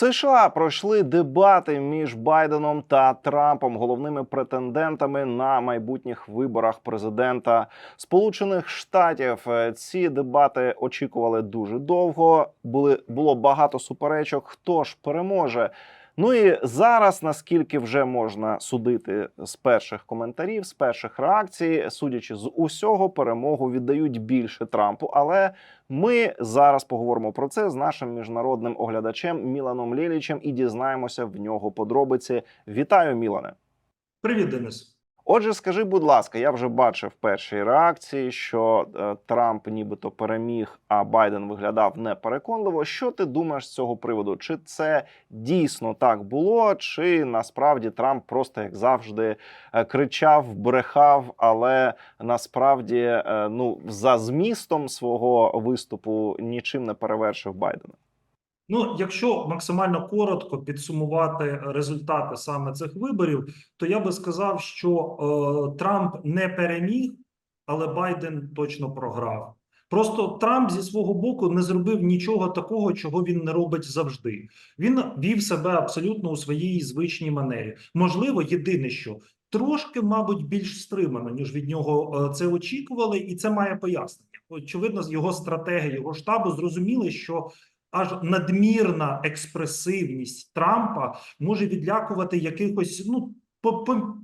США пройшли дебати між Байденом та Трампом, головними претендентами на майбутніх виборах президента Сполучених Штатів. Е, Ці дебати очікували дуже довго. Були було багато суперечок. Хто ж переможе? Ну і зараз, наскільки вже можна судити з перших коментарів, з перших реакцій, судячи з усього, перемогу віддають більше Трампу. Але ми зараз поговоримо про це з нашим міжнародним оглядачем Міланом Лєлічем і дізнаємося в нього подробиці. Вітаю, Мілане. Привіт, Денис. Отже, скажи, будь ласка, я вже бачив перші реакції, що е, Трамп нібито переміг, а Байден виглядав непереконливо. Що ти думаєш з цього приводу? Чи це дійсно так було, чи насправді Трамп просто як завжди е, кричав, брехав, але насправді е, ну за змістом свого виступу нічим не перевершив Байдена? Ну, якщо максимально коротко підсумувати результати саме цих виборів, то я би сказав, що е, Трамп не переміг, але Байден точно програв. Просто Трамп зі свого боку не зробив нічого такого, чого він не робить завжди. Він вів себе абсолютно у своїй звичній манері. Можливо, єдине, що трошки, мабуть, більш стримано, ніж від нього е, це очікували, і це має пояснення. Очевидно, його стратегії, його штабу зрозуміли, що аж надмірна експресивність Трампа може відлякувати якихось ну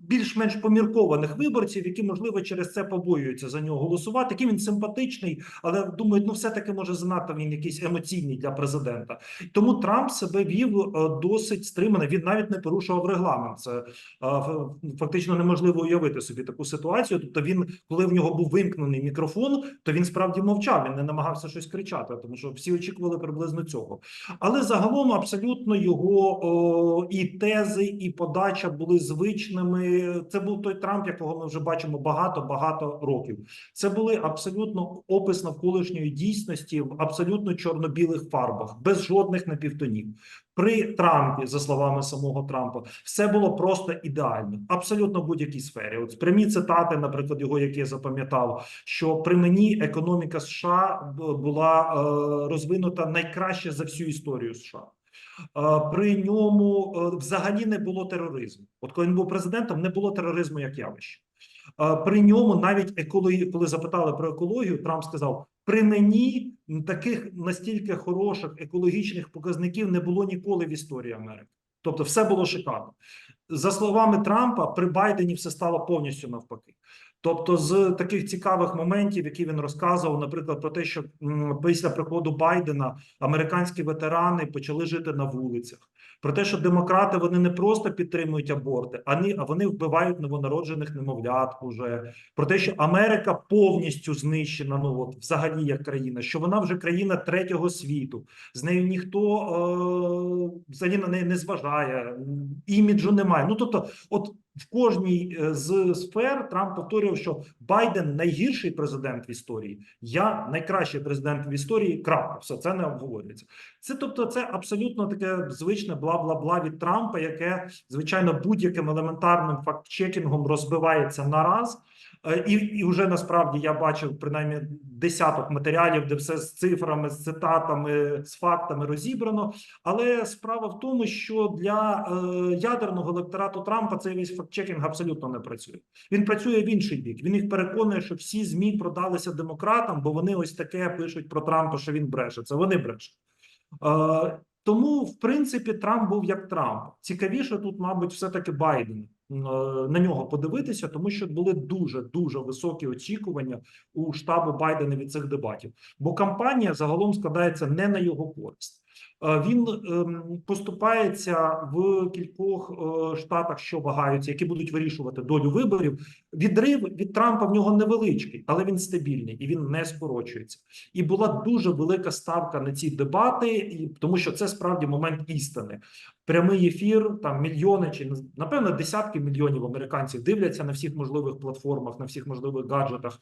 більш-менш поміркованих виборців, які можливо через це побоюються за нього голосувати. Який він симпатичний, але думають, ну все таки може занадто він якийсь емоційний для президента. Тому Трамп себе вів е, досить стримано. Він навіть не порушував регламент. Це е, фактично неможливо уявити собі таку ситуацію. Тобто, він, коли в нього був вимкнений мікрофон, то він справді мовчав. Він не намагався щось кричати, тому що всі очікували приблизно цього. Але загалом абсолютно його о, і тези, і подача були звичними. Це був той Трамп, якого ми вже бачимо багато багато років. Це були абсолютно опис навколишньої дійсності в абсолютно чорно-білих фарбах, без жодних напівтонів. При Трампі, за словами самого Трампа, все було просто ідеально, абсолютно в будь-якій сфері. От прямі цитати, наприклад, його, які я запам'ятав, що при мені економіка США була е, розвинута найкраще за всю історію США. При ньому е, взагалі не було тероризму. От коли він був президентом, не було тероризму як явище. При ньому навіть екологію, коли запитали про екологію, Трамп сказав: при мені таких настільки хороших екологічних показників не було ніколи в історії Америки. Тобто, все було шикарно. За словами Трампа, при Байдені все стало повністю навпаки. Тобто, з таких цікавих моментів, які він розказував, наприклад, про те, що після приходу Байдена американські ветерани почали жити на вулицях, про те, що демократи вони не просто підтримують аборти, а вони вбивають новонароджених немовлят. Уже про те, що Америка повністю знищена. Ну от взагалі як країна, що вона вже країна третього світу, з нею ніхто е, взагалі на неї не зважає, іміджу немає. Ну тобто, от в кожній е, з сфер Трамп повторював, що Байден найгірший президент в історії. Я найкращий президент в історії. Крапка, все це не обговорюється. Це тобто, це абсолютно таке звичне бла бла бла від Трампа, яке звичайно будь-яким елементарним факт-чекінгом розбивається на раз. Е, І і вже насправді я бачив принаймні десяток матеріалів, де все з цифрами, з цитатами, з фактами розібрано. Але справа в тому, що для е, ядерного електорату Трампа цей весь фактчекінг абсолютно не працює. Він працює в інший бік. Він їх переконує, що всі змі продалися демократам, бо вони ось таке пишуть про Трампа, що він бреше. Це вони брешуть. Е, тому, в принципі, Трамп був як Трамп. Цікавіше тут, мабуть, все таки Байден. На нього подивитися, тому що були дуже дуже високі очікування у штабу Байдена від цих дебатів. Бо кампанія загалом складається не на його користь. Він ем, поступається в кількох е, штатах, що вагаються, які будуть вирішувати долю виборів. Відрив від Трампа в нього невеличкий, але він стабільний і він не скорочується. І була дуже велика ставка на ці дебати, тому що це справді момент істини. Прямий ефір, там мільйони чи напевно десятки мільйонів американців дивляться на всіх можливих платформах, на всіх можливих гаджетах.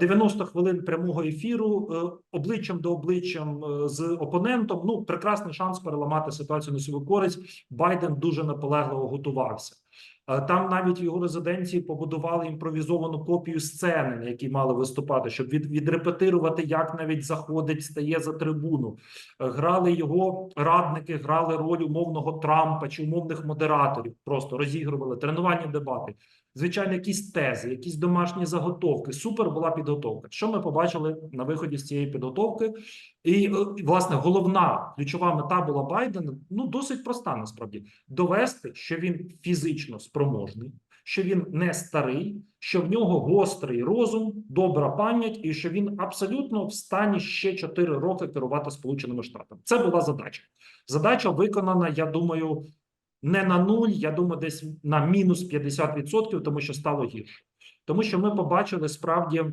90 хвилин прямого ефіру е, обличчям до обличчям е, з опонентом. Ну прекрасний шанс переламати ситуацію на свою користь. Байден дуже наполегливо готувався. Е, Там навіть в його резиденції побудували імпровізовану копію сцени, на якій мали виступати, щоб від, відрепетирувати, як навіть заходить, стає за трибуну. Е, Грали його радники, грали роль умовного Трампа чи умовних модераторів, просто розігрували тренувальні дебати. Звичайно, якісь тези, якісь домашні заготовки. Супер була підготовка. Що ми побачили на виході з цієї підготовки? І, е, власне, головна ключова мета була Байдена ну досить проста насправді довести, що він фізично спроможний, що він не старий, що в нього гострий розум, добра пам'ять, і що він абсолютно в стані ще 4 роки керувати Сполученими Штатами. Це була задача. Задача виконана, я думаю, не на нуль, я думаю, десь на мінус 50%, тому що стало гірше. Тому що ми побачили справді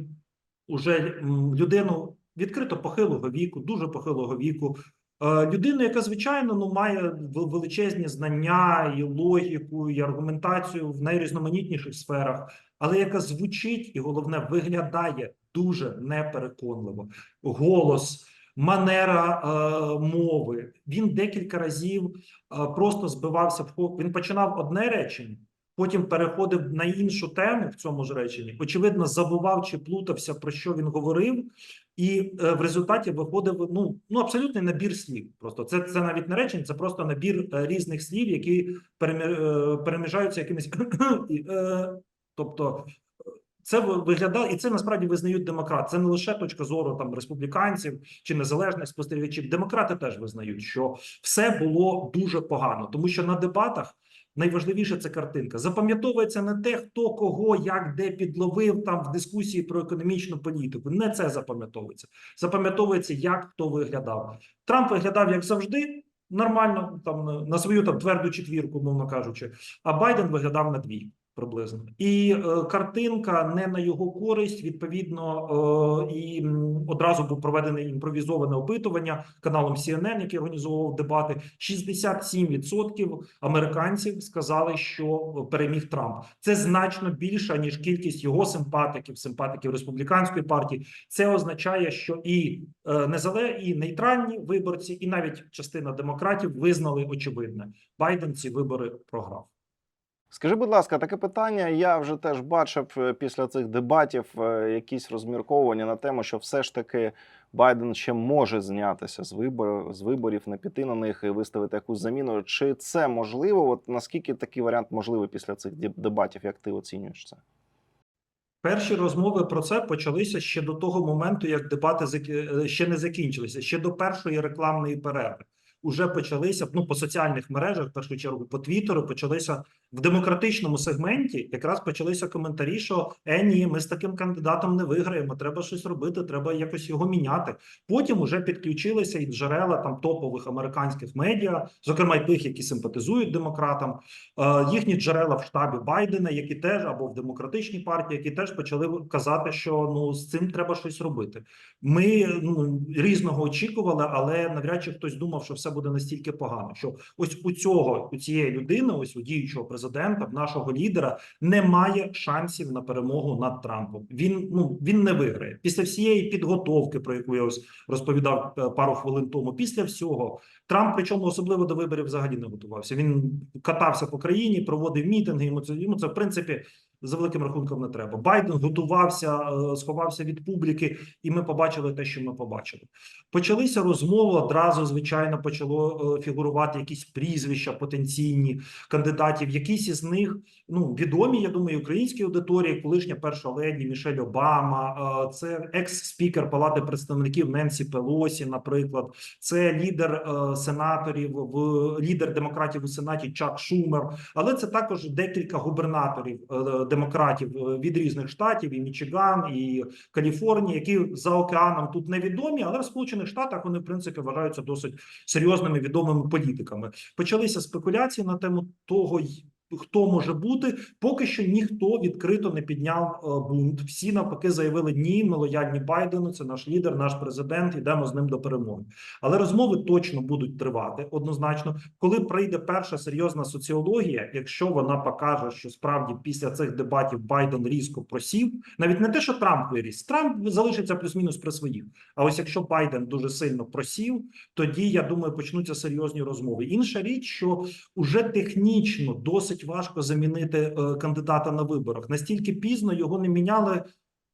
уже людину відкрито похилого віку, дуже похилого віку. Е, Людину, яка звичайно ну має величезні знання і логіку, і аргументацію в найрізноманітніших сферах, але яка звучить і головне виглядає дуже непереконливо. Голос, манера е, мови. Він декілька разів е, просто збивався в Він починав одне речення, потім переходив на іншу тему в цьому ж реченні. Очевидно, забував чи плутався про що він говорив, і е, в результаті виходив ну, ну абсолютний набір слів. Просто це, це навіть не речення, це просто набір е, різних слів, які перемі- е, переміжаються якимись е, тобто. Це ви- виглядає, і це насправді визнають демократи. Це не лише точка зору там республіканців чи незалежних спостерігачів. Демократи теж визнають, що все було дуже погано, тому що на дебатах найважливіше це картинка. Запам'ятовується не те, хто кого як де підловив там в дискусії про економічну політику. Не це запам'ятовується. Запам'ятовується, як хто виглядав. Трамп виглядав як завжди. Нормально там на- свою там тверду четвірку, мовно кажучи, а Байден виглядав на дві приблизно, і е, картинка не на його користь. Відповідно, е, і одразу був проведене імпровізоване опитування каналом CNN, який організовував дебати. 67% американців сказали, що переміг Трамп. Це значно більше ніж кількість його симпатиків, симпатиків республіканської партії. Це означає, що і е, незале, і нейтральні виборці, і навіть частина демократів визнали очевидне. Байден ці вибори програв. Скажи, будь ласка, таке питання. Я вже теж бачив е, після цих дебатів е, якісь розмірковування на тему, що все ж таки Байден ще може знятися з виборів, з виборів, не піти на них і виставити якусь заміну. Чи це можливо? От наскільки такий варіант можливий після цих деб- дебатів? Як ти оцінюєш це? Перші розмови про це почалися ще до того моменту, як дебати е, ще не закінчилися, ще до першої рекламної перерви. Уже почалися ну по соціальних мережах, в першу чергу по Твіттеру, почалися в демократичному сегменті. Якраз почалися коментарі, що е, ні, ми з таким кандидатом не виграємо. Треба щось робити, треба якось його міняти. Потім уже підключилися і джерела там топових американських медіа, зокрема й тих, які симпатизують демократам. Е, їхні джерела в штабі Байдена, які теж або в демократичній партії, які теж почали казати, що ну з цим треба щось робити. Ми ну різного очікували, але навряд чи хтось думав, що все буде настільки погано. Що ось у цього у цієї людини, ось у діючого президента, в нашого лідера, немає шансів на перемогу над Трампом. Він ну він не виграє після всієї підготовки, про яку я ось розповідав е, пару хвилин тому. Після всього Трамп, причому особливо до виборів, взагалі не готувався. Він катався по країні, проводив мітинги. Йому це йому це в принципі за великим рахунком не треба. Байден готувався, е, сховався від публіки, і ми побачили те, що ми побачили. Почалися розмови. Одразу звичайно почало е, фігурувати якісь прізвища потенційні кандидатів. Якісь із них ну відомі. Я думаю, українській аудиторії, колишня перша леді Мішель Обама, е, це екс-спікер Палати представників Ненсі Пелосі, наприклад, це лідер сенаторів в лідер демократів у сенаті Чак Шумер. Але це також декілька губернаторів демократів е, від різних штатів, і Мічиган, і Каліфорнія, які за океаном тут невідомі, але в Сполучених Штатах вони в принципі вважаються досить серйозними відомими політиками. Почалися спекуляції на тему того. Хто може бути, поки що ніхто відкрито не підняв е, бунт. Всі навпаки заявили: ні, ми лояльні Байдену. Це наш лідер, наш президент. Йдемо з ним до перемоги. Але розмови точно будуть тривати однозначно. Коли прийде перша серйозна соціологія, якщо вона покаже, що справді після цих дебатів Байден різко просів, навіть не те, що Трамп виріс, Трамп залишиться плюс-мінус при своїх. А ось якщо Байден дуже сильно просів, тоді я думаю, почнуться серйозні розмови. Інша річ, що уже технічно досить досить важко замінити е, кандидата на виборах. Настільки пізно його не міняли.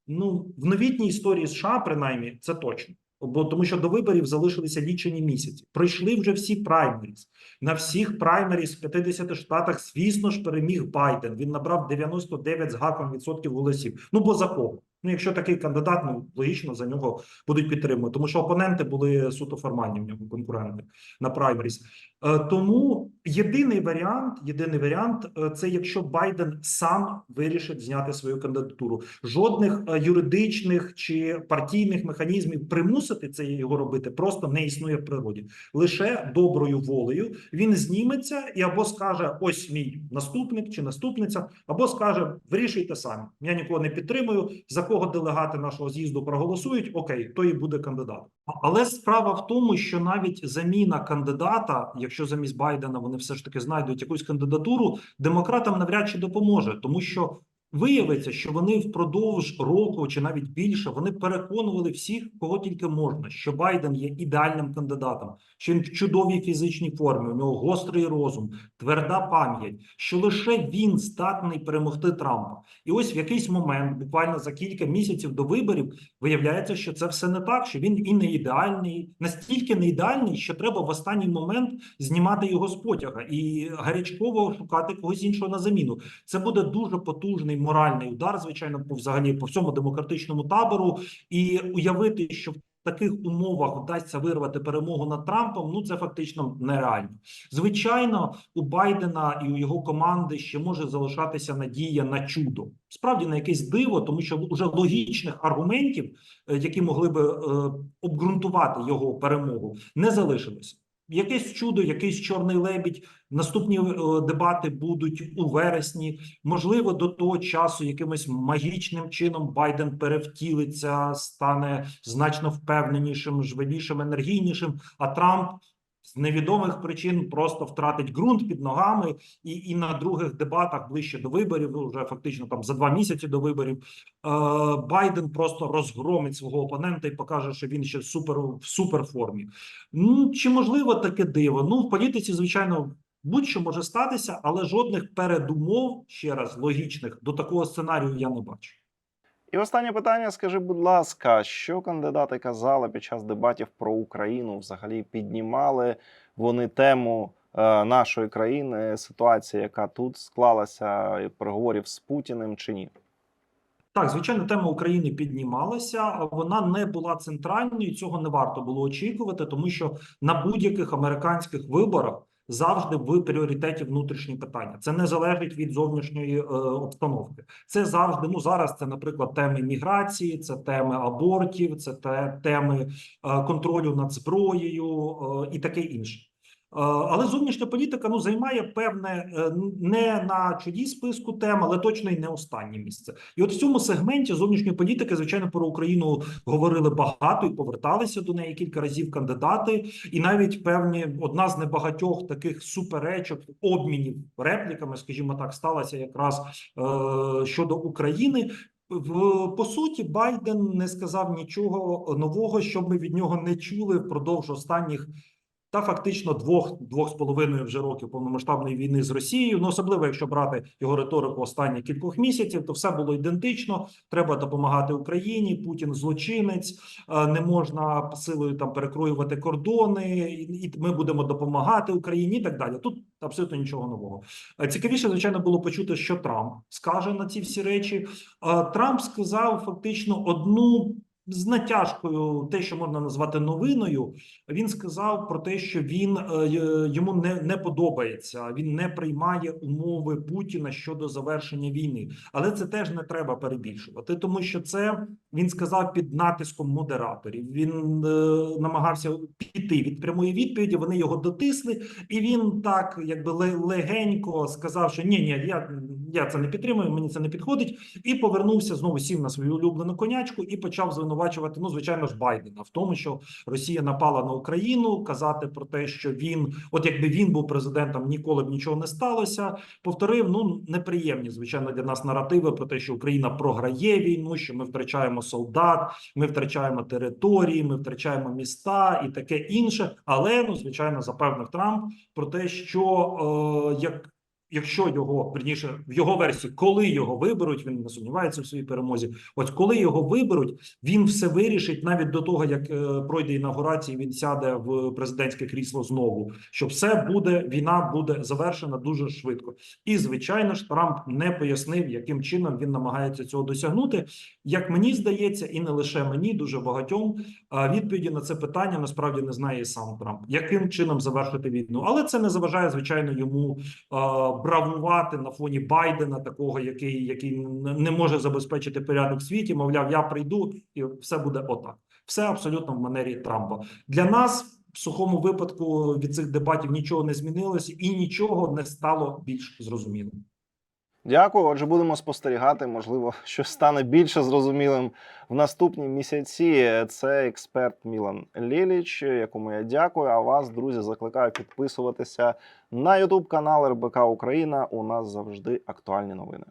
Ну в новітній історії США, принаймні, це точно. Бо тому, що до виборів залишилися лічені місяці. Пройшли вже всі праймеріс. На всіх праймеріс в 50 штатах, звісно ж, переміг Байден. Він набрав 99 з гаком відсотків голосів. Ну бо за кого? Ну, якщо такий кандидат, ну логічно за нього будуть підтримувати, тому що опоненти були суто формальні в нього конкуренти на праймеріс. Е, Тому єдиний варіант, єдиний варіант е, це якщо Байден сам вирішить зняти свою кандидатуру. Жодних е, юридичних чи партійних механізмів примусити це його робити просто не існує в природі. Лише доброю волею він зніметься і або скаже: ось мій наступник чи наступниця, або скаже: вирішуйте самі. Я нікого не підтримую. За кого делегати нашого з'їзду проголосують? Окей, то і буде кандидат. Але справа в тому, що навіть заміна кандидата, якщо замість Байдена вони все ж таки знайдуть якусь кандидатуру, демократам навряд чи допоможе, тому що виявиться, що вони впродовж року чи навіть більше вони переконували всіх, кого тільки можна, що Байден є ідеальним кандидатом, що він в чудовій фізичній формі, у нього гострий розум, тверда пам'ять, що лише він здатний перемогти Трампа. І ось в якийсь момент, буквально за кілька місяців до виборів, виявляється, що це все не так, що він і не ідеальний, настільки не ідеальний, що треба в останній момент знімати його з потяга і гарячково шукати когось іншого на заміну. Це буде дуже потужний моральний удар, звичайно, по взагалі по всьому демократичному табору, і уявити, що в таких умовах вдасться вирвати перемогу над Трампом. Ну це фактично нереально. Звичайно, у Байдена і у його команди ще може залишатися надія на чудо, справді на якесь диво, тому що вже логічних аргументів, е, які могли би е, обґрунтувати його перемогу, не залишилося. Якесь чудо, якийсь чорний лебідь. Наступні е, дебати будуть у вересні. Можливо, до того часу якимось магічним чином Байден перевтілиться, стане значно впевненішим, жвавішим, енергійнішим. А Трамп з невідомих причин просто втратить ґрунт під ногами, і, і на других дебатах ближче до виборів, вже фактично там за два місяці до виборів. Е, Байден просто розгромить свого опонента і покаже, що він ще супер в суперформі. Ну чи можливо таке диво? Ну в політиці, звичайно, будь-що може статися, але жодних передумов ще раз логічних до такого сценарію я не бачу. І останнє питання: скажи, будь ласка, що кандидати казали під час дебатів про Україну? Взагалі піднімали вони тему е, нашої країни, ситуація, яка тут склалася, переговорів з Путіним чи ні? Так, звичайно, тема України піднімалася, вона не була центральною. Цього не варто було очікувати, тому що на будь-яких американських виборах завжди в пріоритеті внутрішні питання. Це не залежить від зовнішньої е, обстановки. Це завжди. Ну зараз це, наприклад, теми міграції, це теми абортів, це те, теми е, контролю над зброєю е, і таке інше. Е, Але зовнішня політика ну займає певне е, не на чолі списку тем, але точно і не останнє місце. І от в цьому сегменті зовнішньої політики, звичайно, про Україну говорили багато і поверталися до неї кілька разів кандидати, і навіть певні одна з небагатьох таких суперечок, обмінів репліками, скажімо так, сталася якраз е, щодо України. В по суті, Байден не сказав нічого нового, щоб ми від нього не чули впродовж останніх та фактично двох двох з половиною вже років повномасштабної війни з Росією. Ну особливо, якщо брати його риторику останніх кількох місяців, то все було ідентично. Треба допомагати Україні. Путін злочинець, е, не можна силою там перекроювати кордони, і ми будемо допомагати Україні. І так далі. Тут абсолютно нічого нового. Е, Цікавіше, звичайно, було почути, що Трамп скаже на ці всі речі. Е, Трамп сказав фактично одну. З натяжкою, те, що можна назвати новиною, він сказав про те, що він е, йому не, не подобається. Він не приймає умови Путіна щодо завершення війни. Але це теж не треба перебільшувати, тому що це він сказав під натиском модераторів. Він е, намагався піти від прямої відповіді. Вони його дотисли, і він так, якби легенько сказав, що ні, ні, я, я це не підтримую, мені це не підходить, і повернувся знову сів на свою улюблену конячку і почав звинувачувати. Ну, звичайно ж, Байдена в тому, що Росія напала на Україну, казати про те, що він, от якби він був президентом, ніколи б нічого не сталося. Повторив ну неприємні, звичайно, для нас наративи про те, що Україна програє війну, що ми втрачаємо солдат, ми втрачаємо території, ми втрачаємо міста і таке інше. Але ну, звичайно, запевнив Трамп про те, що е, як якщо його верніше в його версії, коли його виберуть, він не сумнівається в своїй перемозі. От коли його виберуть, він все вирішить навіть до того, як е, пройде інаугурація, він сяде в президентське крісло знову. Що все буде, війна буде завершена дуже швидко. І звичайно ж, Трамп не пояснив, яким чином він намагається цього досягнути. Як мені здається, і не лише мені, дуже багатьом відповіді на це питання насправді не знає сам Трамп, яким чином завершити війну, але це не заважає звичайно йому а, бравувати на фоні Байдена, такого, який, який не може забезпечити порядок в світі. Мовляв, я прийду і все буде отак. Все абсолютно в манері Трампа. Для нас в сухому випадку від цих дебатів нічого не змінилося і нічого не стало більш зрозумілим. Дякую. Отже, будемо спостерігати. Можливо, щось стане більше зрозумілим в наступні місяці. Це експерт Мілан Ліліч, якому я дякую. А вас, друзі, закликаю підписуватися на Ютуб канал РБК Україна. У нас завжди актуальні новини.